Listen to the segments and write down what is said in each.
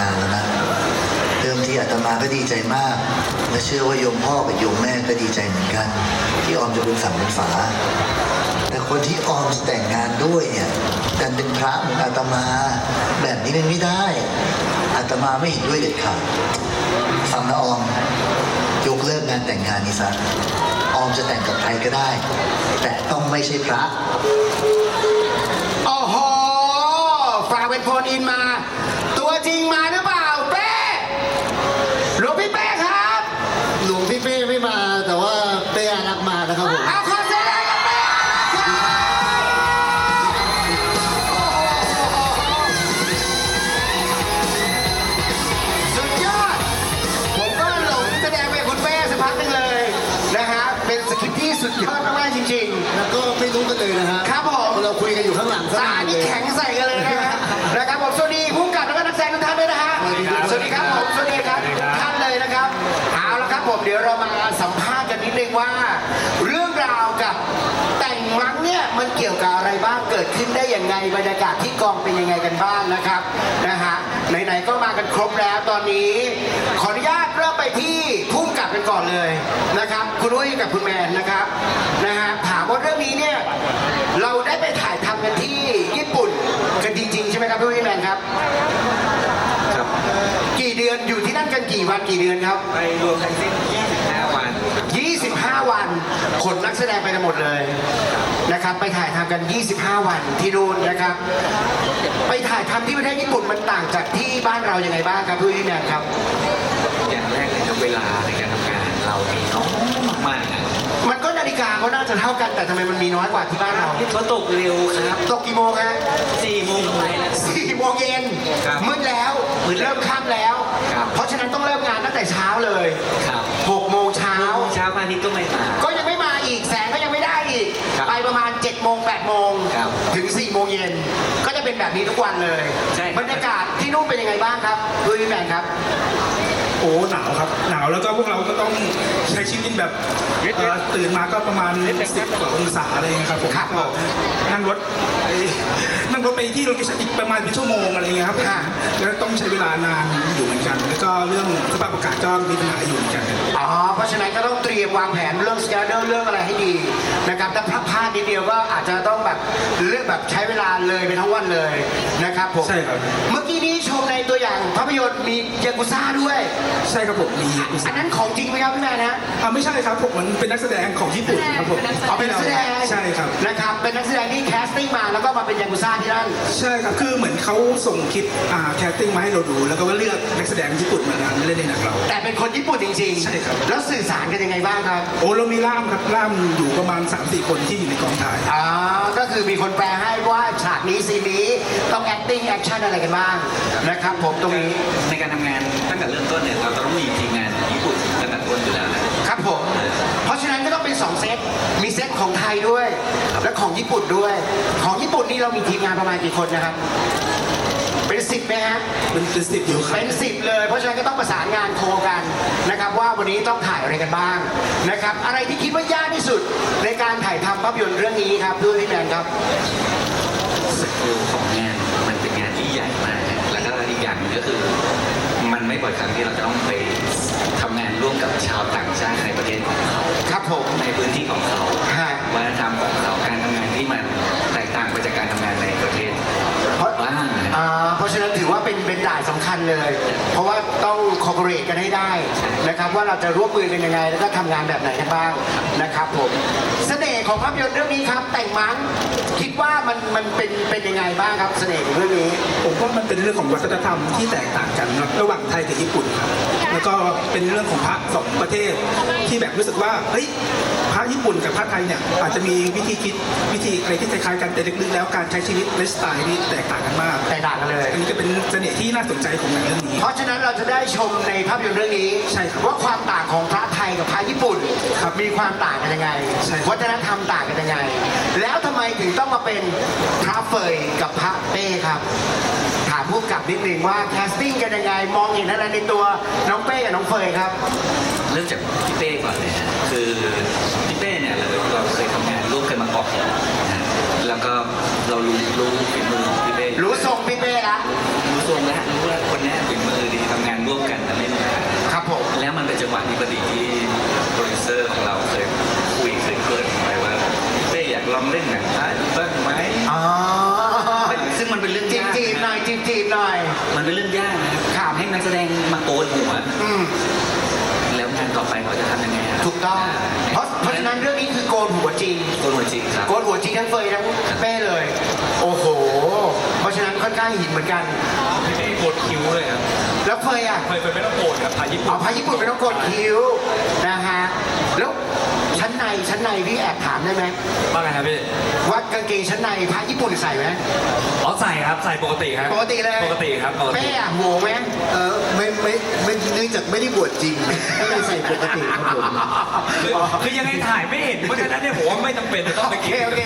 ออมจะแต่งงานแล้วนะเดิมทีอาตมาก็ดีใจมากและเชื่อว่าโยมพ่อกับโยมแม่ก็ดีใจเหมือนกัน ที่ออมจะเป็นฝั่งเป็นฝา แต่คนที่ออมแต่งงานด้วยเนี่ยกันเป็นพระเหมือนอาตมาแบบนี้มันไม่ได้ อาตมาไม่เห็นด้วยเด็ดขาดฟังนะออมยกเลิกงานแต่งงานนี้ซะออมจะแต่งกับใครก็ได้ แต่ต้องไม่ใช่พระโอ้โหฝากเป็นโฟนอินมา จริงมาหรือเปล่า ว่าเรื่องราวกับแต่งมั้งเนี่ยมันเกี่ยวกับอะไรบ้างเกิดขึ้นได้ยังไงบรรยากาศที่กองเป็นยังไงกันบ้างนะครับนะฮะไหนๆก็มากันครบแล้วตอนนี้ขออนุญาตเริ่มไปที่พุ่มกับกันก่อนเลยนะครับ คุณอุ้ยกับคุณแมนนะครับนะฮะถามว่าเรื่องนี้เนี่ยเราได้ไปถ่ายทำกันที่ญี่ปุ่นกันจริงๆใช่ไหมครับพี่อุ้ยแมนครับครับกี่เดือนอยู่ที่นั่นกันกี่วันกี่เดือนครับ ไปรวมทั้งสิ้น25วันครับ 25 วันขนนักแสดงไปกันหมดเลยนะครับ ไปถ่ายทำกัน 25 วันที่นู่นนะครับ ไปถ่ายทำที่ประเทศญี่ปุ่นมันต่างจากที่บ้านเรายังไงบ้างครับพี่แมนครับ อย่างแรกเลยครับเวลาในการทำงานเรามีน้อยมากๆนะมันก็นาฬิกาก็น่าจะเท่ากันแต่ทำไมมันมีน้อยกว่าที่บ้านเราเขาตกเร็วครับตกกี่โมงฮะ4โมงไปแล้วสี่โมงเย็นครับมืดแล้วมืดแล้วเริ่มค่ำแล้วครับเพราะฉะนั้นต้องเริ่มงานตั้งแต่เช้าเลยครับ6โมงเช้าเช้าพระอาทิตย์ก็ไม่มา ก็ยังไม่มาอีกแสงก็ยังไม่ได้อีก ครับไปประมาณ7โมง8โมงครับถึง4โมงเย็นก็จะเป็นแบบนี้ทุกวันเลย ใช่ครับ บรรยากาศที่นู่นเป็นยังไงบ้างครับด้วยพี่แมนครับโอ้หนาวครับ หนาวแล้วก็พวกเราก็ต้องใช้ชีวิตแบบเอ่อตื่นมาก็ประมาณสิบกว่าองศาอะไรเงี้ยครับผมครับก็นั่งรถไปนั่งรถไปที่โลเคชั่นอีกประมาณเป็นชั่วโมงอะไรเงี้ยครับค่ะแล้วต้องใช้เวลานานอยู่เหมือนกัน แล้วก็เรื่องสภาพอากาศก็มีปัญหาอยู่เหมือนกันอ๋อ เพราะฉะนั้นก็ต้องเตรียมวางแผนเรื่องสแกนเนอร์เรื่องอะไรให้ดีนะครับถ้าพลาดพลาดนิดเดียวก็อาจจะต้องแบบเลือกแบบใช้เวลาเลยไปทั้งวันเลยนะครับผมใช่ครับ เมื่อกี้นี้ชมในตัวอย่างภาพยนตร์มียากุซ่าด้วยใช่ครับผมมีอันนั้นของจริงไหมครับพี่แมนฮะอ่าไม่ใช่ครับผมมันเป็นนักแสดงของญี่ปุ่นครับผมเอาเป็นนักแสดงใช่ครับนะครับเป็นนักแสดงที่แคสติ้งมาแล้วก็มาเป็นยากุซ่าที่นั่นใช่ครับคือเหมือนเขาส่งคลิปอ่าแคสติ้งมาให้เราดู แล้วก็ว่าเลือกนักแสดงญี่ปุ่นมาเล่นในหนังเรา แต่เป็นคนญี่ปุ่นจริงๆใช่ครับแล้วสื่อสารกันยังไงบ้างครับโอ้เรามีล่ามครับล่ามอยู่ประมาณ3-4คนที่อยู่ในกองถ่ายอ๋อก็คือมีคนแปลให้ว่าฉากนี้ซีนนี้ต้อง acting action อะไรกันบ้างนะครับผมตรงนี้ในการทำงานตั้งแต่เริ่มต้นเนี่ย ของไทยด้วย และของญี่ปุ่นด้วย ของญี่ปุ่นนี่เรามีทีมงานประมาณกี่คนนะครับ เป็นสิบไหมฮะเป็นเป็นสิบอยู่ครับ เป็นสิบเลย เพราะฉะนั้นก็ต้องประสานงานโคกันนะครับ ว่าวันนี้ต้องถ่ายอะไรกันบ้างนะครับ อะไรที่คิดว่ายากที่สุดในการถ่ายทำภาพยนตร์เรื่องนี้ครับด้วยพี่แมนครับ สกิลของงานมันเป็นงานที่ใหญ่มากนะแล้วก็อีกอย่างหนึงก็คือ มันไม่บ่อยครั้งที่เราจะต้องไปทำงานร่วมกับชาวต่างชาติในประเทศของเขา ครับผม ในพื้นที่ของเขา ฮะ วัฒนธรรมของเขาการทำงานที่มันแตกต่างไปจากการทำงานในประเทศ บ้างนะอ่าเพราะฉะนั้นถือว่าเป็นเป็นด่านสำคัญเลย เพราะว่าต้องคอ p o r a t e กันให้ได้นะครับ ว่าเราจะร่วมมือกันยังไง แล้วก็ทำงานแบบไหนกันบ้างนะครับผมเสน่ห์ของภาพยนตร์เรื่องนี้ครับ แต่งมั้งคิดว่ามันมันเป็นเป็นยังไงบ้างครับเสน่ห์ของเรื่องนี้ ผมว่ามันเป็นเรื่องของวัฒนธรรมที่แตกต่างกันนะระหว่างไทยกับญี่ปุ่นครับแล้วก็เป็นเรื่องของพระสองประเทศที่แบบรู้สึกว่าเฮ้ยพระญี่ปุ่นกับพระไทยเนี่ยอาจจะมีวิธีคิดวิธีอะไรที่คล้ายๆกันแต่ลึกๆแล้วการใช้ชีวิตไลฟ์สไตล์นี่แตกต่างกันมากแตกต่างกันเลย อันนี้ก็เป็นเสน่ห์ที่น่าสนใจของหนังเรื่องนี้ เพราะฉะนั้นเราจะได้ชมในภาพยนตร์เรื่องนี้ใช่ครับว่าความต่างของพระไทยกับพระญี่ปุ่นครับมีความต่างกันยังไงใช่ครับ วัฒนธรรมต่างกันยังไง แล้วทำไมถึงต้องมาเป็นพระเฟยกับพระเป้ครับ ถามผู้กำกับนิดนึงว่าแคสติ้งกันยังไงมองเห็นอะไรในตัวน้องเป้กับน้องเฟยครับ เริ่มจากพี่เป้ก่อนเลยฮะคือพี่เป้เนี่ยเราเราเคยทำงานร่วมกันมาก่อนนะฮะแล้วก็ เรารู้รู้ฝีมือของพี่เป้รู้ทรงพี่เป้ละรู้ทรงแล้วรู้ว่าคนเนี้ยฝีมือดีทำงานร่วมกันนะเล่นกันครับผมแล้วมันเป็นจังหวะที่พอดีที่โปรดิวเซอร์ของเราเคยคุยเคยเกรินไว้ว่าพี่เป้อยากลองเล่นหนังพระดูบ้างไหมอ๋อซึ่งมันเป็นเรื่องจีบยากจีบๆหน่อยจีบจีบๆหน่อย มันเป็นเรื่องยากนะครับครับให้นักแสดงมาโกนหัวอืมแล้วงานต่อไปเขาจะทำยังไงะถูกต้อง กนหัวจริงครับ โกนหัวจริงทั้งเฟยทั้งเป้เลย โอ้โห เพราะฉะนั้นค่อนข้างหินเหมือนกันพี่เป้โกดคิ้วเลยครับแล้วเฟยอะ เคยเคยไม่ต้องโกดครับพาญี่ปุ่น เอาพาญี่ปุ่นไม่ต้องโกนคิ้วนะฮะ แล้วชั้น ในชั้นในพี่แอบถามได้ไหมว่าไงครับพี่ ว่ากางเกงชั้นในพาญี่ปุ่นใส่ไหมอ๋อใส่ครับใส่ปกติครับปกติเลยปกติครับปกติเป้อะโหวไหมเออไม่ไม่ไม่เนื่องจากไม่ได้บวชจริงก็เลยใส่ปกติครับผมคือคือยังไงถ่ายไม่เห็นเพราะฉะนั้นเนี่ยผมว่าไม่จำเป็นจะต้องโอไปเคกินโอเค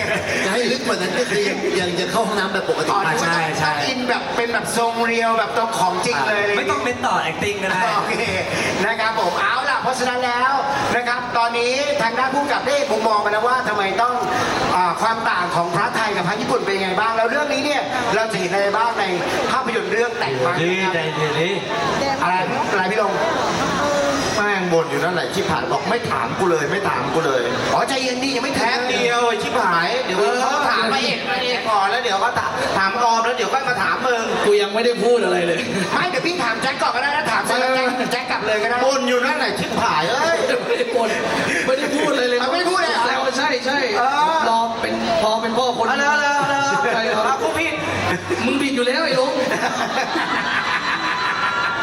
จะให้ลึกกว่านั้นก็คือยังยังจะเข้าห้องน้ำแบบปกติอ๋อใช่ใช่ อินแบบเป็นแบบทรงเรียวแบบตรงของจริงเลยะรไม่ต้องเป็นต่อ acting ก็ได้ โอเคนะครับผมเอาล่ะ เพราะฉะนั้นแล้วนะครับ ตอนนี้ทางด้านผู้กำกับได้มุมมองมาแล้วว่าทำไมต้องอาความต่างของพระไทยกับพระญี่ปุ่นเป็นยังไงบ้าง แล้วเรื่องนี้เนี่ยเราจะเห็นอะไรบ้างในภาพยนตร์เรื่องแต่งมาดีครับใจดีดีอะไรอะไรพี่ลงแม่งบ่นอยู่นั่นแหละที่ผ่านบอกไม่ถามกูเลยไม่ถามกูเลยอ๋อใจเย็นดียังไม่แท้แป๊บเดียวไอ้ชิบหายเดี๋ยวเขาถามมาเอกมาเอกก่อนแล้วเดี๋ยวเขาถามถามออมแล้วเดี๋ยวก็มาถามมึงกูยังไม่ได้พูดอะไรเลยไม่เดี๋ยวพี่ถามแจ็คก่อนก็ได้นะถามแจ็คแล้วแจ็คแจ็คกลับเลยก็ได้บ่นอยู่นั่นแหละชิบหายเอ้ยไม่ได้พูดไม่ได้พูดเลยเลยเอาไม่ได้พูดเลยเหรอแซวใช่ใช่เออรอเป็นพอเป็นพ่อคนเอาเลยเอาเลยเอาเลยใช่ครับเอาผู้ผิดมึงผิดอยู่แล้วไอ้ลุง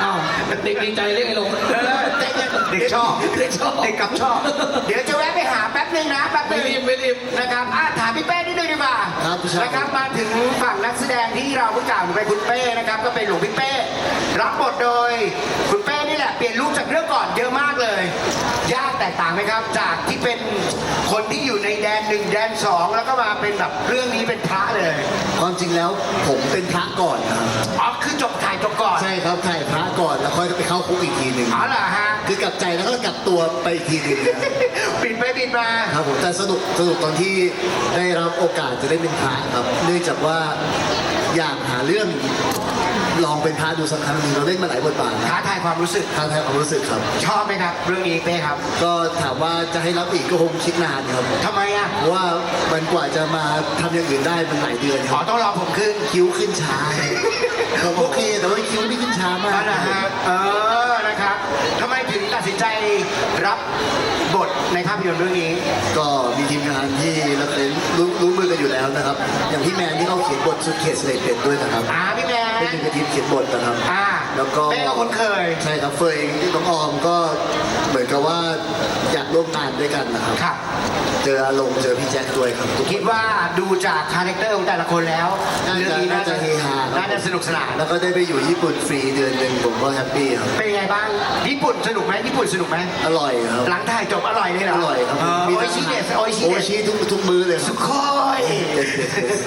อ้าวเด็กดีใจเรียกไอ้ลุงเออเด็กเด็กชอบเด็กชอบเด็กกับชอบ เดี๋ยวจะแวะไปหาแป๊บนึงนะแป๊บนึไม่งรีบไม่รีบนะครับอะถามพี่เป้นิดนึงดีกว่าครับพี่ชาย นะครับมาถึงฝั่งนักแสดงที่เราเพิ่งกล่าวไปคุณเป้นะครับ ก็เป็นหลวงพี่เป้ รับบทโดย คุณเป้นี่แหละเปลี่ยนรูปจากเรื่องก่อนเยอะมากเลยยาก แตกต่างไหมครับ จากที่เป็นคนที่อยู่ในแดนหนึ่งแดนสองแล้วก็มาเป็นแบบเรื่องนี้เป็นพระเลยความจริงแล้วผมเป็นพระก่อนครับอ๋อคือจบถ่ายจบก่อนใช่ครับถ่ายพระก่อนแล้วค่อยไปเข้าคุกอีกทีหนึ่งอ๋อเหรอฮะคือกลับใจแล้วก็กลับตัวไปอีกทีหนึ่งนะบินไปบินมาครับผมแต่สนุกสนุกตอนที่ได้รับโอกาสจะได้เป็นพระครับเนื่องจากว่า อยากหาเรื่องลองเป็นพระดูสักครั้งหนึ่งเราเล่นมาหลายบทบาทนะท้าทายความรู้สึก ท้าทายความรู้สึกครับ ชอบไหมครับ เรื่องนี้เป้ครับก็ถามว่าจะให้รับอีกก็คงคิดนานครับทำไมอะเพราะว่ามันกว่าจะมาทำอย่างอื่นได้มันหลายเดือนคอ๋อรับต้องรอผมขึ้นคิ้วขึ้นช้าครับโอเคแต่ว่าคิ้วไม่ขึ้นช้ามากนั่นนะฮะเออนะครับทำไมถึงตัดสินใจรับบท ในภาพยนตร์เรื่องนี้ ก็มีทีมงานที่เราเคยรู้รู้มือกันอยู่แล้วนะครับ อย่างพี่แมนที่เขาเขียนบทสุดเขตเสลดเป็ดด้วยนะครับ อ่าพี่แมน เป็นหนึ่งในทีมเขียนบทนะครับ อ่าแล้วก็เป้ก็คุ้นเคย ใช่ครับเฟยน้องออมก็เหมือนกับว่าอยากร่วมงานด้วยกันนะครับ ครับ เจออารมณ์เจอพี่แจ็คด้วยครับทุกคคิดนว่าดูจากคาแรคเตอร์ของแต่ละคนแล้วน่าเรื่จะนี้น่าจะเฮฮาครับ น่าจะสนุกสนาน แล้วก็ได้ไปอยู่ญี่ปุ่นฟรีเดือนหนึ่งผมก็แฮปปี้ครับ เป็นยังไงบ้าง ญี่ปุ่นสนุกไหมญี่ปุ่นสนุกไหม อร่อยครับ หลังถ่ายจบอร่อยเลยเหรออร่อยครับเออมีโออิชิเดสโออิชิโอเดอิสชิทุกทุกมื้อเลยคสุรับโคยเด็ดเด็ดเด็ด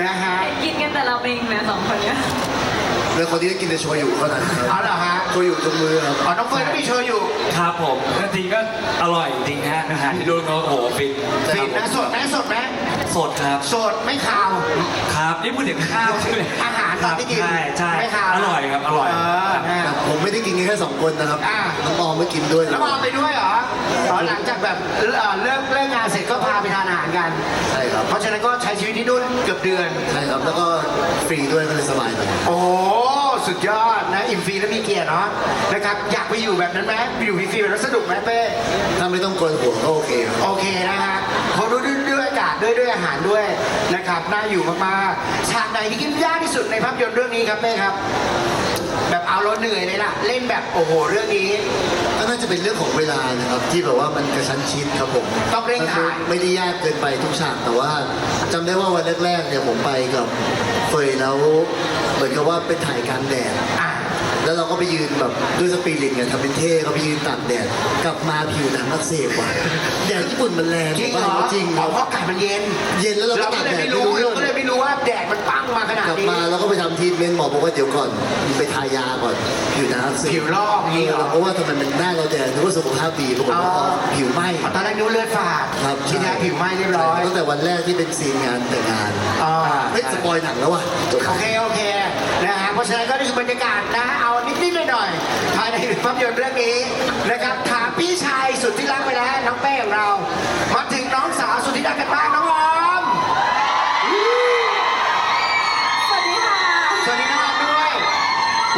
นะฮะ กินกันแต่เราเองนะสองคนเนี้ย แล้วคนที่ได้กินแต่โชยุเท่านั้นคเอารับเหรอฮะโชยุทุกมื้อครับ อ๋อน้องเฟิร์นก็มีโชว์อยู่ครับผมจริงๆก็อร่อยจริงฮะอาหารที่ดูนเขาโอ้โหฟินฟินนะสดไหมสดไหมสดครับ สดไม่ขาว ครับนี่พูดถึงข้าวใช่ไหมอาหารครับที่กินใช่ใช่ไม่ขาวอร่อยครับอร่อย เออนะแต่ผมไม่ได้กินกันแค่สองคนนะครับอ่า น้องออมไม่กินด้วยนะแล้วมองไปด้วยเหรออ๋อหลังจากแบบเอ่อเลิกเลิกงานเสร็จก็พาไปทานอาหารกัน ใช่ครับเพราะฉะนั้นก็ใช้ชีวิตที่นู่นเกือบเดือน ใช่ครับแล้วก็ฟรีด้วยก็เลยสบายหน่อย โอ้ สุดยอดนะอิ่มฟรีและมีเกียรติเนาะนะครับอยากไปอยู่แบบนั้นไหมไปอยู่ฟรีๆแบบนั้นสนุกไหมเป้ถ้าไม่ต้องโกนหัวก็โอเคครับ โอเคนะฮะเพราะด้วยด้วยอากาศด้วยด้วยอาหารด้วยนะครับน่าอยู่มากๆฉากไหนที่คิดยากที่สุดในภาพยนตร์เรื่องนี้ครับเป้ครับ แบบเอาเราเหนื่อยเลยล่ะ เล่นแบบโอ้โหเรื่องนี้ ก็น่าจะเป็นเรื่องของเวลานะครับที่แบบว่ามันกระชั้นชิดครับผมต้องเร่งถ่ายมันไม่ได้ยากเกินไปทุกฉากแต่ว่าจำได้ว่าวันแรกๆเนี่ยผมไปกับเฟยแล้วเหมือนกับว่าเป็นถ่ายกลางแดด อะ แล้วเราก็ไปยืนแบบด้วยสปิริตไงทำเป็นเท่ก็ไปยืนตากแดดกลับมาผิวหนังอักเสบว่ะแดดญี่ปุ่นมันแรงจริงเหรอจริงอ๋อเพราะอากาศมันเย็น เย็นแล้วเราก็เราตาก็กเลยแดดไม่ไม่รู้รู้เรื่เราองก็เลยไม่รู้ว่าแดดมันปั้งมาขนาดกลับนี้มาแล้วก็ไปทำทรีทเมนต์หมอบอกว่าเดี๋ยวก่อนไปทายาก่อนผิวหนังอักเสบผิวลอกอย่างนี้เหรอ เพราะว่าทำไมมันหน้าเราแดดนึกว่าสุขภาพดีปรากฏว่าอ๋อ ผิวไหม้ตอนแรกนิ้วเลือดฝาดครับที่แท้ผิวไหม้เรียบร้อยตั้งแต่วันแรกที่เป็นซีนงานแต่งงานอ่า เฮ้ยสปอยหนังแล้วว่ะจบโอเค โอเค นะฮะเพราะฉะนั้นก็นี่คือบรรยากาศนะ เอานิดๆหน่อยๆภายในภาพยนตร์เรื่องนี้นะครับถามพี่ชายสุดที่รักไปแล้วน้องเป้ของเรา มาถึงน้องสาวสุดที่รักกันบ้างน้องออมสวัสดีค่ะ สวัสดีน้องออมด้วย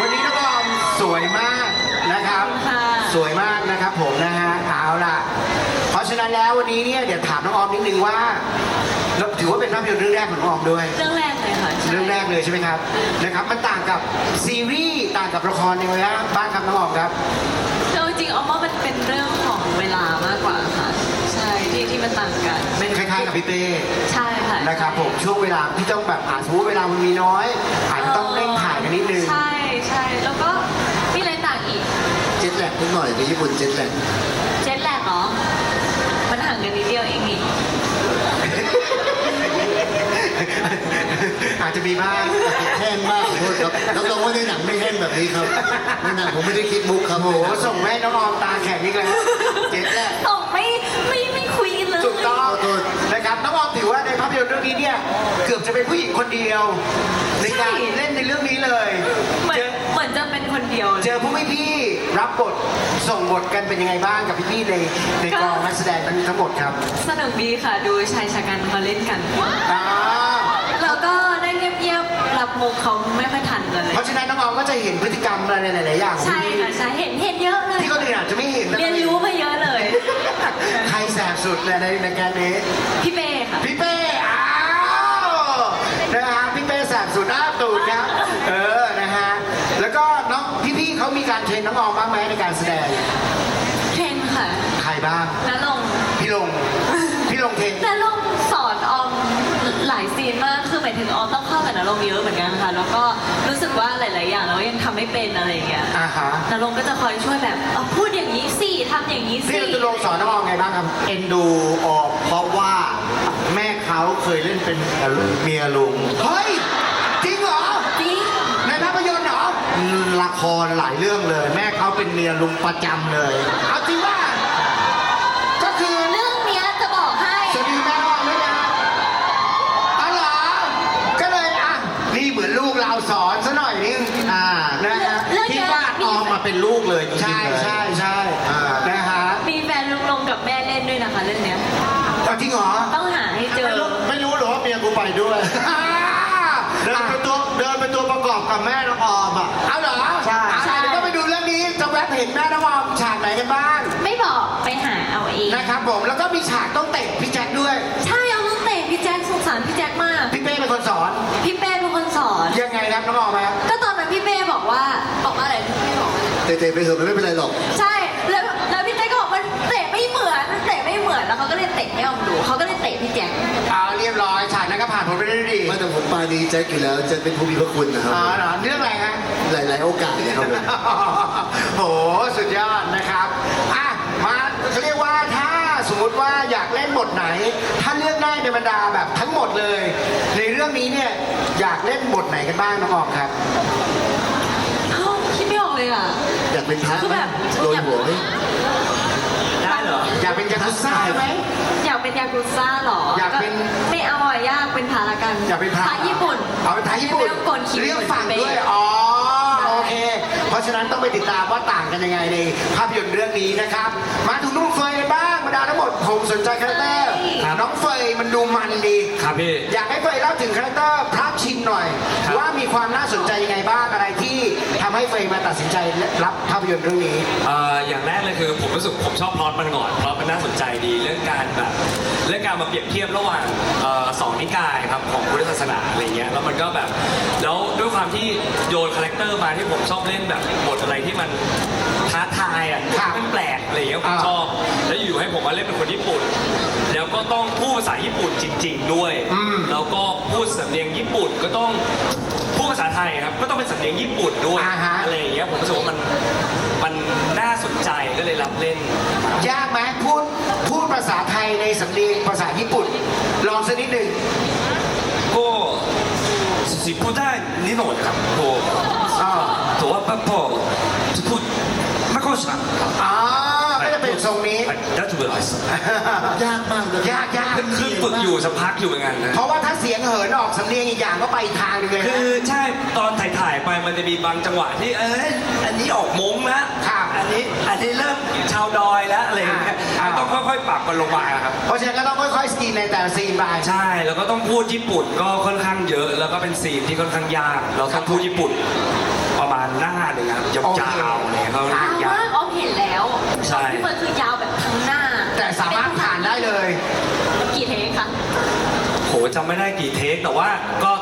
วันนี้น้องออมสวยมากนะครับ ค่ะ สวยมากนะครับผมนะฮะเอาล่ะ เพราะฉะนั้นแล้ววันนี้เนี่ยเดี๋ยวถามน้องออมนิดนึงว่าเราถือว่าเป็นภาพยนตร์เรื่องแรกของน้องออมด้วย เรื่องแรก เลยค่ะใช่เรื่องแรกเลยใช่ไหมครับนะครับ มันต่างกับซีรีส์ต่างกับละครยังไงฮะบ้างครับน้องออมครับ เราจริงๆเอาว่ามันเป็นเรื่องของเวลามากกว่าค่ะ ใช่ที่ที่มันต่างกันเป็นคล้ายๆกับพี่เป้ใช่ค่ะนะครับผมช่วงเวลาที่ต้องแบบอาจสมมติเวลามันมีน้อยอาจจะต้องเร่งถ่ายกันนิดนึงใช่ใช่แล้วก็มีอะไรต่างอีกเจ็ตแลกนิดหน่อยในญี่ปุ่นเจ็ตแลกเจ็ตแลกเหรอมันห่างกันนิดเดียวเองนี่ อาจจะมีบ้างแห้งมากขอโทษครับรับรองว่าในหนังไม่แห้งแบบนี้ครับในหนังผมไม่ได้คิดมุกครับโอ้โหส่งให้น้องออมตาแข็งอีกแล้วเจ็ดแหละตกไม่ไม่ไม่คุยกันเลยถูกต้องนะครับน้องออมถือว่าในภาพยนตร์เรื่องนี้เนี่ยเกือบจะเป็นผู้หญิงคนเดียวในการเล่นในเรื่องนี้เลยเหมือนเจอเหมือนจะเป็นคนเดียวเลยเจอผู้ไม่พี่รับบทส่งบทกันเป็นยังไงบ้างกับพี่ๆในในกองนักแสดงทั้งหมดครับสนุกดีค่ะดูชายชะกันมาเล่นกัน อ่า แล้วก็ได้เงียบๆ รับมุกเขาไม่ค่อยทันกันเลยเพราะฉะนั้นน้องออมก็จะเห็นพฤติกรรมอะไรหลายๆอย่างของใช่พี่ค่ะใช่เห็นเห็นเยอะเลยที่คนอื่นอาจจะไม่เห็นนะเรียนรู้มาเยอะเลย ใครแสบสุดเลยในในแกนนี้พี่เป้ค่ะ พี่เป้อ้าวนะฮะพี่เป้แสบสุดอ้าตูดครับเออนะฮะแล้วก็น้องพี่ๆเขามีการเทรนน้องออมบ้างไหมในการแสดงเทรนค่ะใครบ้างน้าลงพี่ลงพี่ลงเทรนน้าลงสอนออมหลายซีนมากคือ หมายถึงออมต้องเข้ากับน้าลงเยอะเหมือนกันค่ะ แล้วก็รู้สึกว่าหลาย ๆ อย่างเรายังทำไม่เป็นอะไรอย่างเงี้ยอ่าฮะน้าลงก็จะคอยช่วยแบบเอาพูดอย่างนี้สิทำอย่างนี้พี่สิเราจะลงสอนน้องออมไงบ้างครับ เอ็นดูออกเพราะว่าแม่เขาเคยเล่นเป็นเมียลุง เฮ้ย จริงเหรอ จริง ในภาพยนตร์เหรอ ละครหลายเรื่องเลย แม่เขาเป็นเมียลุงประจำเลย เอาจริงว่า ก็คือ เรื่องเนี้ยจะบอกให้ สวัสดีแม่ออมด้วยนะอ๋อเหรอ ก็เลยอะ นี่เหมือนลูกเรา สอนซะหน่อยนึงอ่านะฮะเรื่องคิดเนี้ยว่าออมมาเป็นลูกเลยจริใช่งๆเลย ใช่ใช่อ่า นะฮะมีแฟนลุงลงกับแม่เล่นด้วยนะคะเรื่องเนี้ย เอาจริงเหรอต้องหาให้เจอ ไม่รู้ไม่รู้หรอว่าเมียกูไปด้วย อ่าเดินเป็นตัวเดินเป็นตัวประกอบกับแม่น้องออมอะเอาเหรอใช่เอาล่ะเดี๋ยวก็ไปดูเรื่องนี้จะแวบเห็นแม่น้องออมฉากไหนกันบ้างไม่บอกไปหาเอาเอง นะครับผมแล้วก็มีฉากต้องเตะพี่แจ็คด้วย ใช่เอาต้องเตะพี่แจ็คสงสารพี่แจ็คมาก พี่เป้เป็นคนสอน พี่เป้เป็นคนส อนยังไงครับน้องออมครับก็ตอนนั้นพี่เป้บอกว่าบอกว่าอะไรพี่เป้บอกว่าเตะๆไปเถอะมันไม่เป็นไรหรอก ใช่แล้วแล้วพี่แจ็คก็บอกมันเตะไม่เหมือนเตะไม่เหมือนแล้วเขาก็เลยเตะให้ออมดูเขาก็เลยเตะพี่แจ็คเอาเรียบร้อยฉากนั้นก็ผ่านผลไปได้ด้วยดีไม่แต่ผมปานีแจ็คอยู่แล้วจะเป็นผู้มีพระคุณนะครับ อ๋อเหรอเรื่องอะไรฮะ หลาย ๆ โอกาสเลยครับผม โห สุดยอดนะครับ อะ มาเขาเรียกว่าถ้า สมมุติว่าอยากเล่นบทไหน ถ้าเลือกได้ในบรรดาแบบทั้งหมดเลย ในเรื่องนี้เนี่ยอยากเล่นบทไหนกันบ้างน้องออมครับ เอ้าคิดไม่ออกเลยอะ อยากเป็นพระคือไหมแบบโดนหัวไหมได้เหรอ อยากเป็นยากุซ่าไหม อยากเป็นยากุซ่าเหรออยากเป็น ไม่เอาอะยากเป็นพาละกันอยากเป็นพระญี่ปุ่นเอาเป็นพระญี่ปุ่นไม่ต้องโกนคิ้วเรียกฝั่งหมือนด้วยพี่เป้อ๋อโอเค เพราะฉะนั้นต้องไปติดตามว่าต่างกันยังไงในภาพยนตร์เรื่องนี้นะครับ มาถึงนุ่มเฟยกันบ้างมารม ดาทั้งหมดผมสนใจคาแรคเตอร์ครับน้องเฟยมันดูมันดี ครับพี่ อยากให้เฟยเล่าถึงคาแรคเตอร์พระชินหน่อย ครับ ว่ามีความน่าสนใจยังไงบ้างอะไรที่ทำให้เฟยมาตัดสินใจรับภาพยนตร์เรื่องนี้ เอ่ออย่างแรกเลยคือผมรู้สึกผมชอบพล็อตมันก่อนเพราะมันน่าสนใจดีเรื่องการแบบเรื่องการมาเปรียบเทียบระหว่างเอ่อสองนิกายครับของพุทธศาสนาอะไรเงี้ยแล้วมันก็แบบแล้วด้วยความที่โยนคาแรคเตอร์มาที่ผมชอบเล่นแบบบทอะไรที่มันท้าทายอะบทครับที่มันแปลกอะไรเงี้ยผมอ่าชอบ แล้วอยู่ให้ผมมาเล่นเป็นคนญี่ปุ่น แล้วก็ต้องพูดภาษาญี่ปุ่นจริง ๆ ด้วย อืม แล้วก็พูดสำเนียงญี่ปุ่นก็ต้องพูด ภาษาไทยครับ ก็ต้องเป็นสำเนียงญี่ปุ่นด้วยอ่าฮะ อะไรอย่างเงี้ยผมรู้สึกว่ามันมันน่าสนใจก็เลยรับเล่น ยากไหมพูดพูดภาษาไทยในสำเนียงภาษาญี่ปุ่น ลองสักนิดหนึ่งก็สิพูดได้นิดหน่อยครับโอ้อ่าแต่ว่าพอจะพูดไม่ค่อยชัดครับอ๋อก็จะเป็นท รงนี้ได้ถูกเลยยากมากเลยยากยากคือฝึกอยู่สักพักอยู่เหมือนกันนะเพราะว่าถ้าเสียงเหินออกสำเนียงอีกอย่างก็ไปอีกทางหนึงเลยคืนะอใช่ตอนถ่ายๆไปมันจะมีบางจังหวะที่เอ้ยอันนี้ออกมงนะครับอันนี้อันนี้เริ่มชาวดอยแล้วอะไรอย่างเงี้ยอ่าต้องค่อยๆปรับกันลงมาครับเพราะฉะนั้นก็ต้องค่อยๆสกรีนในแต่ละซีนไปใช่ แล้วก็ต้องพูดญี่ปุ่นก็ค่อนข้างเยอะ แล้วก็เป็นซีนที่ค่อนข้างยาก เราต้องพูดญี่ปุ่น ประมาณหน้าหนึ่งครับยโอเคาวๆเนี่ยเขาเรียยากวยากมากออมเห็นแล้วใช่พี่เฟิร์นคือยาวแบบทั้งหน้า แต่สามารถผ่านได้เลยกี่เทคคะโหจำไม่ได้กี่เทคแต่ว่าก็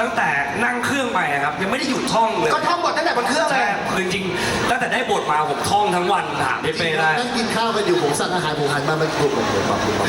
ตั้งแต่นั่งเครื่อง ไปอะครับ ยังไม่ได้หยุดท่องเลยก็ท่องบทตั้งแต่บนเครื่องเลใช่ยคือจริงๆตั้งแต่ได้บทมาผมท่องทั้งวันถามพี่เป้ได้ นั่งกินข้าวกันอยู่ผมสั่งอาหารผมหันมามันกลุ่มผมผมบอกผมบอก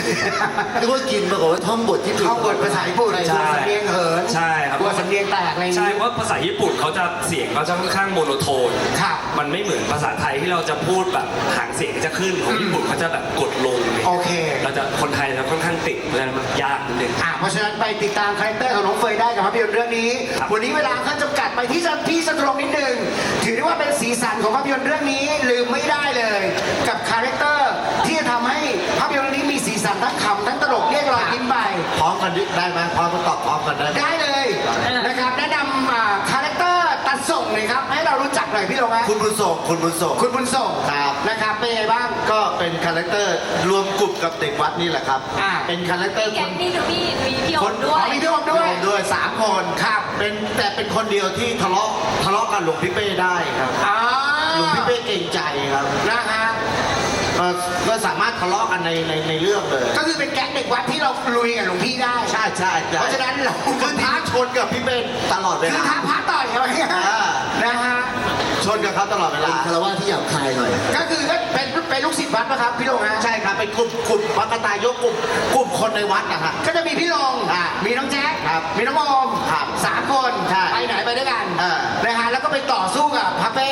นึกว่ากินปรากฏว่าท่องบทที่ถูกท่องบทภาษาญี่ปุ่นใช่ กลัวสำเนียงเหินใช่ครับ กลัวสำเนียงแตกอะไรอย่างใช่นี้เพราะภาษาญี่ปุ่นเขาจะเสียงเขาจะค่อนข้างโมโนโทน ครับ มันไม่เหมือนภาษาไทยที่เราจะพูดแบบหางเสียงจะขึ้นของญี่ปุ่นเขาจะแบบกดลงนี่ยโอเค เราจะคนไทยจะค่อนข้างติดเพราะฉะนั้นมันยากนิดนึง อ่าเพราะฉะนั้นไปติดตามคาแรคเตอร์ของน้องเฟยได้กับภาพยนตร์เรื่องนี้ ครับ วันนี้เวลาขั้นจำกัดไปที่พี่สตรงนิดหนึ่งถือได้ว่าเป็นสีสันของภาพยนตร์เรื่องนี้ลืมไม่ได้เลย กับคาแรคเตอร์ที่จะทำให้ภาพยนตร์เรื่องนี้มีสีสันทั้งขำทั้งตลกเรียกรอยยิ้มไป พร้อมกันดิได้ไหมพร้อมกันตอบพร้อมกันได้ไหมได้เลยนะครับแนะนำอ่าคาแรคเตอร์ตัดส่งเลยครับ ให้เรารู้จักหน่อยพี่ลงฮะคุณบุญส่งคุณบุญส่ง คุณบุญส่งครับ นะครับเป็นไงบ้าง ก็เป็นคาแรคเตอร์รวมกลุ่มกับเด็กวัดนี่แหละครับ อ่า เป็นคาแรคเตอร์แก๊คงน นี้จะมีมีพี่อคอนมด้วยอ๋อมีพี่อมด้วย รวมด้วยสามคนครับเป็นแต่เป็นคนเดียวที่ทะเลาะทะเลาะกับหลวงพี่เป้ได้ครับอ่าหลวงพี่เป้เก่งใจครับนะฮะ ก็ก็สามารถทะเลาะกันในในในเรื่องเลยก็คือเป็นแก๊งเด็กวัดที่เราลุยกับหลวงพี่ได้ ใช่ใช่ใช่เพราะฉะนั้นเราคือท้าชนกับพี่เป้ตลอดเวคือลาท้าพระต่อยอะไรเงี้ยอ่านะฮะชนกับเขาตลอดเวเป็ลานคารวะที่หยาบคายหน่อย ก็คือก็เป็นเป็นลูกศิษย์วัดนะครับพี่ลงฮะใช่ครับเป็นกลุ่มกลุ่มวัดกตายกกลุ่มกลุ่มคนในวัดนะฮะก็จะมีพี่ลงอ่ามีน้องแจ๊คครับมีน้องโอมครับสามคนใช่ไปไหนไปด้วยกันอ่านะฮะแล้วก็ไปต่อสู้กับพระเป้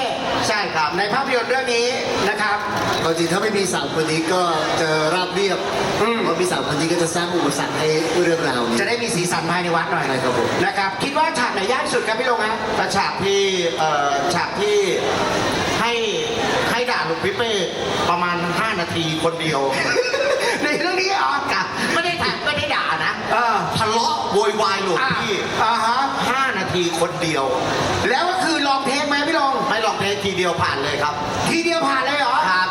ใช่ครับในภาพยนตร์เรื่องนี้นะครับเอาจริงถ้าไม่มีสามคนนี้ก็จะราบเรียบอืมเพราะมีสามคนนี้ก็จะสร้างอุปสรรคให้เรื่องราวนี้ จะได้มีสีสันภายในวัดหน่อยใช่ครับผม นะครับ คิดว่าฉากไหนยากที่สุดครับพี่ลงฮะแต่ฉากที่เอ่อฉากที่ให้ให้ด่าหลวงพี่เป้ประมาณ 5 นาทีคนเดียว ในเรื่องนี้เหรอกับไม่ได้ด่าไม่ได้ด่านะเออทะเลาะโวยวายหลวงอ่าพี่อ่าฮะ5นาทีคนเดียว แล้วก็คือลองเทคไหมพี่ลงไม่หลอกเทสทีเดียวผ่านเลยครับ ทีเดียวผ่านเลยเหรอครับ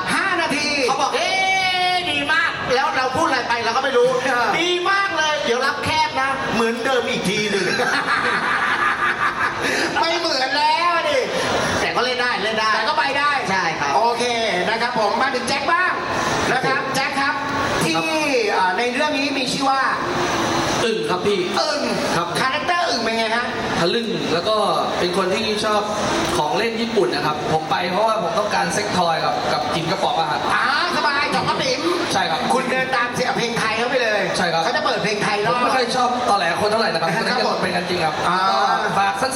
พูดอะไรไปเราก็ไม่รู้เออดีมากเลย เดี๋ยวรับแคบนะ เหมือนเดิมอีกทีหนึ่งไม่เหมือนแล้วดิแต่ก็เล่นได้เล่นได้แต่ก็ไปได้ใช่ครับ โอเคนะครับผมมาถึงแจ็คบ้างนะครับแจ็คครับ ที่เอ่อในเรื่องนี้มีชื่อว่าอึ่งครับพี่อึ่งครับคาแรคเตอร์อึ่งเป็นไงฮะทะลึ่งแล้วก็เป็นคนที่ชอบของเล่นญี่ปุ่นนะครับ ผมไปเพราะว่าผมต้องการเซ็กทอยกับกับกินกระป๋องอาหาร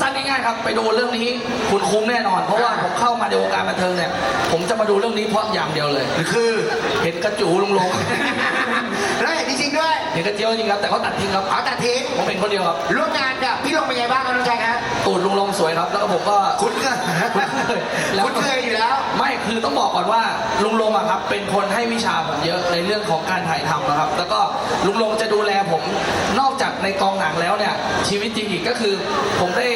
สั้นๆง่ายๆครับ ไปดูเรื่องนี้คุณคุ้มแน่นอน เพราะว่าผมเข้ามาในวงการบันเทิงเนี่ย ผมจะมาดูเรื่องนี้เพราะอย่างเดียวเลย คือเห็นกระจูลงลงแล้วเห็นจริงๆด้วยเห็นกระเจียวจริงครับแต่เขาตัดทิ้งครับเอาตัดทิ้งผมเป็นคนเดียวครับร่วมงานกับพี่ลงเป็นไงบ้างครับน้องแจ็คฮะตูดลุงลงสวยครับ แล้วก็ผมก็คุ้นเคยคุ้นเคยแล้วคุ้นเคยอยู่แล้ว ไม่คือต้องบอกก่อนว่าลุงลงอะครับ เป็นคนให้วิชาผมเยอะในเรื่องของการถ่ายทำนะครับ แล้วก็ลุงลงจะดูแลผมนอกจากในกองหนังแล้วเนี่ย ชีวิตจริงอีกก็คือ ผมได้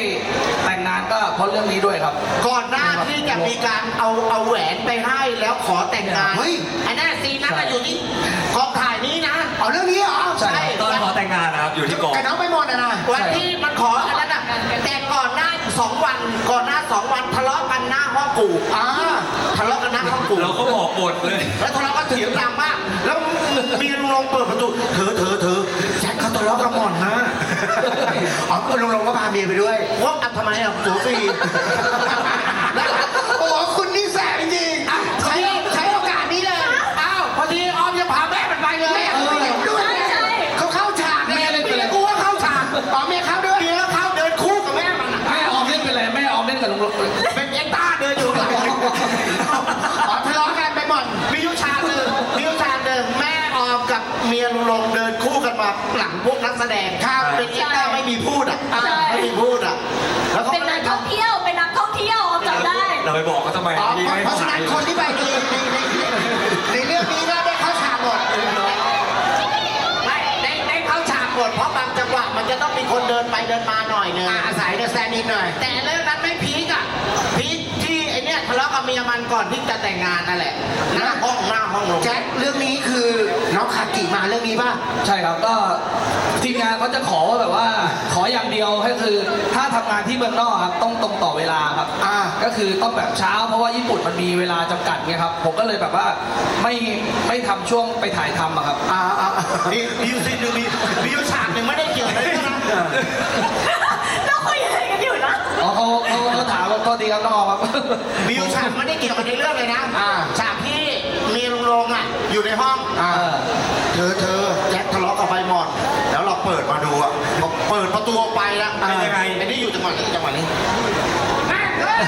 แต่งงานก็เพราะเรื่องนี้ด้วยครับ ก่อนหน้าที่จะมีการเอาเอาแหวนไปให้แล้วขอแต่งงานเฮ้ย อันนั้นซีนนั้นนั้นน่ะอยู่ที่กองถ่ายนี้นะอ๋อเรื่องนี้เหรอใช่ตอนขอแต่งงานนะครับอยู่ที่กอง กับน้องไปหมดอะนะวันที่มันขออันนั้นน่ะแต่ก่อนหน้าสองวันก่อนหน้าสองวันทะเลาะกันหน้าห้องกูอ่าทะเลาะกันหน้าห้องกู เราก็บอกหมดเลย แล้วทะเลาะกันเถียงดังมาก แล้วเมียลุงลงเปิดประตูเธอเธอเธอ อ๋อลุงลงก็พาเมียไปด้วยว่าอัดทำไมอะตัวฟรี หลังพวกนักแสดงครับเป็นเอ็กต้าไม่มีพูดอะใช่ไม่มีพูดอะแล้วเขาเป็นนักท่องเที่ยวเป็นนักท่องเที่ยวออมจำได้ เราไปบอกเขาทำไมอ๋อดีเพไหมราะฉะนั้นคนที่ไปในในในในเรื่องนี้ก็ได้เข้าฉากหมดไม่ได้ได้เข้าฉากหมดเพราะบางจังหวะมันจะต้องมีคนเดินไปเดินมาหน่อยนึงอ่าอาศัยเดอะแซนดินหน่อยแต่เรื่องนั้นไม่พีคอะพีคที่ไอเนี้ยทะ เลาะกับเมียมันก่อนที่จะแต่งงานนั่นแหละ หน้าห้องหน้าห้องลงแจ็คเรื่องนี้คือน้องคากิมาเรื่องนี้ป่ะ ใช่ครับก็ทีมงานเขาจะขอว่าแบบว่า ขออย่างเดียวก็คือ ถ้าทำงานที่เมืองนอกครับต้องตรงต่อเวลาครับอ่า ก็คือต้องแบบเช้าเพราะว่าญี่ปุ่นมันมีเวลาจำกัดไงครับ ผมก็เลยแบบว่าไม่ไม่ทำช่วงไปถ่ายทำอะครับ อ่าอ่าอ่า มีมีอยู่ซีนหนึ่งมีมีอยู่ฉากหนึ่งไม่ได้เกี่ยวเลยนะ เราคุยอะไรกัน อยู่นะอ๋อเขาเขาเขาถามว่าโทษทีครับน้องออมครับมีอยู่ฉากไม่ได้เกี่ยวกับในเรื่องเลยนะอ่า ฉากที่เมียลุงลงอะ อยู่ในห้อง อ่า เธอเธอแจ็คทะเลาะกับใบหมอนแล้วเราเปิดมาดูอะพอเปิดประตูออกไปแล้วเป็นยังไงไอ้นี่อยู่จังหวะนี้จังหวะนี้ แม่งเอ้ย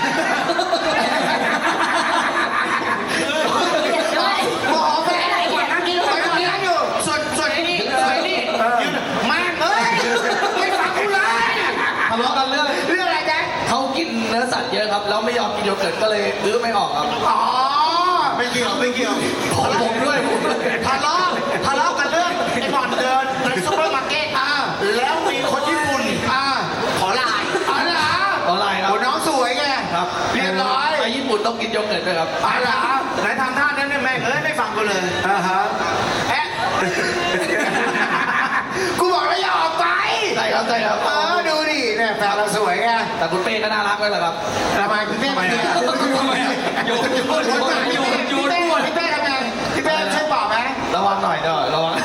หมอแฟนนั่งกินหอยนั่งกินอยู่ ส่วนส่วนไอ้นี่ส่วนไอ้นี่ยืนแม่งเอ้ยไม่ฟังกูเลย ทะเลาะกันเรื่อง เรื่องอะไรแจ็ค เขากิน เนื้อสัตว์เยอะครับ แล้วไม่ยอมกินโยเกิร์ตก็เลยซื้อไม่ออกครับ อ๋อไม่เกี่ยวไม่เกี่ยวผมผมด้วยผมด้วยทะเลาะทะเลาะกันเรื่องไอ้หมอนเดินในซุปเปอร์มาร์เก็ตอ่าแล้วมีคนญี่ปุ่นอ่าขอไลน์อ๋อเหรอออนไลน์ครับ โอ้น้องสวยไงครับเรียบร้อยไปญี่ปุ่นต้องกินโยเกิร์ตด้วยครับ อ๋อเหรอไหนทำท่านั้นเนี่ยแม่งเอ้ยไม่ฟังกูเลยอ่าฮะแอะ กูบอกแล้วอย่าออกไป ใช่ครับใช่ครับ เออดูดิเนี่ยแฟนเราสวยไง แต่คุณเป้ก็น่ารักด้วยแหละครับทำไมพี่เป้ทำไมทำไมอะโยนโยนโยนโยนโยนพี่เป้พี่เป้ทำไงพี่เป้ช่วยบอกไหมระวังหน่อยเด้อระวัง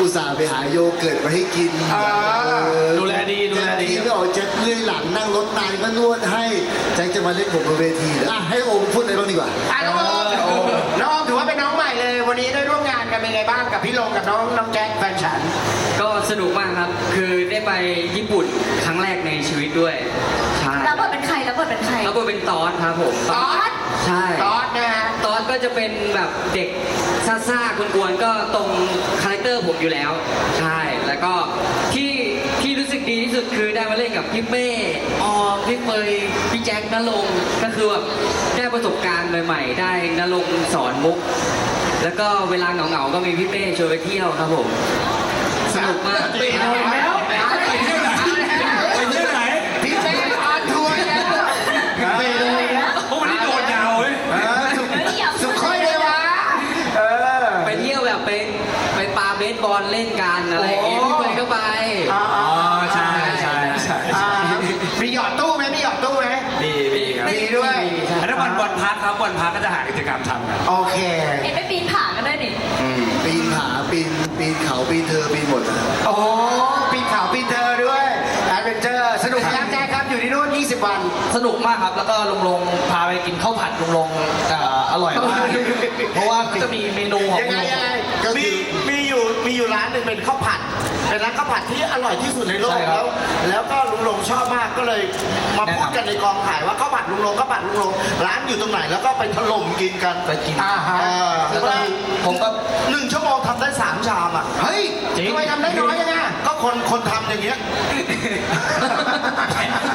อุตส่าห์ไปหาโยเกิร์ตมาให้กินอ่าเออดูแลดีดูแลดีแจ็คทีไม่ออกแจ็คเลื่อยหลังนั่งรถนานก็นวดให้แจ็คจะมาเล่นผมบนเวทีอะให้โอมพูดอะไรบ้างดีกว่าอะน้องโอมน้องโอมถือ ว่าเป็นน้องใหม่เลยวันนี้ได้ร่วมงานกันเป็นไงบ้างกับพี่ลงกับน้องน้องแจ็คแฟนฉัน ก็สนุกมากครับ คือได้ไปญี่ปุ่นครั้งแรกในชีวิตด้วย ใช่แล้วบทเป็นใครแล้วบทเป็นใครแล้วก็เป็นตอนครับผมตอสใช่ตอสนะฮะตอนก็จะเป็นแบบเด็กซ่าๆกวนๆก็ตรงคาแรคเตอร์ผมอยู่แล้ว ใช่ แล้วก็ที่ที่รู้สึกดีที่สุดคือได้มาเล่นกับพี่เป้ออมพี่เฟยพี่แจ็คนรงค์ก็คือแบบได้ประสบการณ์ใหม่ๆ ได้นรงค์สอนมุก แล้วก็เวลาเหงาๆก็มีพี่เป้ชวนไปเที่ยวครับผม สนุกมาก ไปแล้วไป 20 วัน สนุกมากครับ แล้วก็ลุงลงพาไปกินข้าวผัดลุงลงเอ่ออร่อยมาก เพราะว่าก็จะมีเมนูของยังลุไงงลงยังไงก็มีคือมีอยู่มีอยู่ร้านหนึ่งเป็นข้าวผัดเป็นร้านข้าวผัดที่อร่อยที่สุดในโลกใช่ครัแล้บว แล้วก็ลุงลงชอบมากก็เลยมาพูดกันในกองถ่ายว่าข้าวผัดลุงลงข้าวผัดลุงลงร้านอยู่ตรงไหนแล้วก็ไปถล่มกินกันไปกิน อ่าฮะเออแล้วก็ผมก็ หนึ่งชั่วโมงทำได้สามชามอะเฮ้ยจริง ทำไมทำได้น้อยยังไงก็ คนคนทำอย่างเงี้ย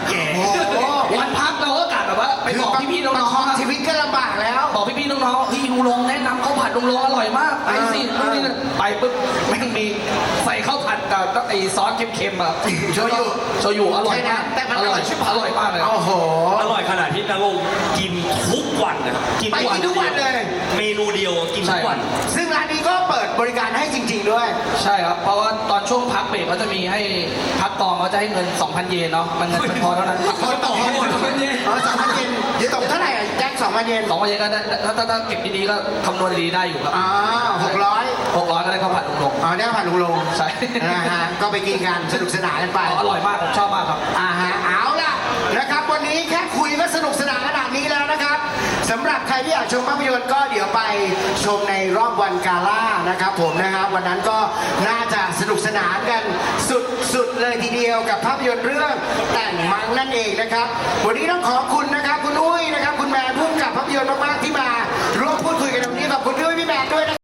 แก่โอ้โหวันพักเราก็กลับแบบว่าไปบอกพี่ๆน้องๆครับชีวิตก็ลำบากแล้วบอกพี่ๆน้องๆพี่ลุงลงแนะนำข้าวผัดลุงลงอร่อยมากไปสิอ่านู่นนี่นั่นไปปุ๊บแม่งมีใส่ข้าวผัดกับกับไอซอสเค็มๆอะโชยุโชยุอร่อยใช่นะมากแต่มันอร่อยชิบหาย อร่อยมากเลย โอ้โห อร่อยขนาดที่นรงค์กินทุกวันนะครับไปกินทุกวันเลย เมนูเดียวกินทุกวัน ซึ่งร้านนี้ก็เปิดบริการให้จริง ๆ ด้วย ใช่ครับ เพราะว่าตอนช่วงพักเบรกเขาจะมีให้พักกองเขาจะให้เงิน 2,000 เยนเนาะ มันเงินมันพอเท่านั้นคนต่อให้หมดอ๋อสองพันเยนเดี๋ยวตกเท่าไหร่อะแจ็คสองพันเยน2,000เยนก็ได้ถ้าถ้าถ้าเก็บดีๆก็คำนวณดีๆได้อยู่ครับ อ๋อหกร้อย600ก็ได้ข้าวผัดลงอ๋อเนี่ยผ่านลุงลงๆใช่นะฮะ ก็ไปกินกันสนุกสนานกันไป อร่อยมากผมชอบมากครับ อ่าฮะ เอาล่ะนะครับ วันนี้แค่คุยก็สนุกสนานขนาดนี้แล้วนะครับ สำหรับใครที่อยากชมภาพยนตร์ก็เดี๋ยวไปชมในรอบวันกาล่านะครับผมนะครับ วันนั้นก็น่าจะสนุกสนานกันสุดๆเลยทีเดียวกับภาพยนตร์เรื่องแต่งมังนั่นเองนะครับ วันนี้ต้องขอบคุณนะครับ คุณอุ้ยนะครับ คุณแม่พุ่มกับภาพยนตร์มากๆที่มาร่วมพูดคุยกันตรงนี้ขอบคุณด้วยพี่แม่ด้วยนะ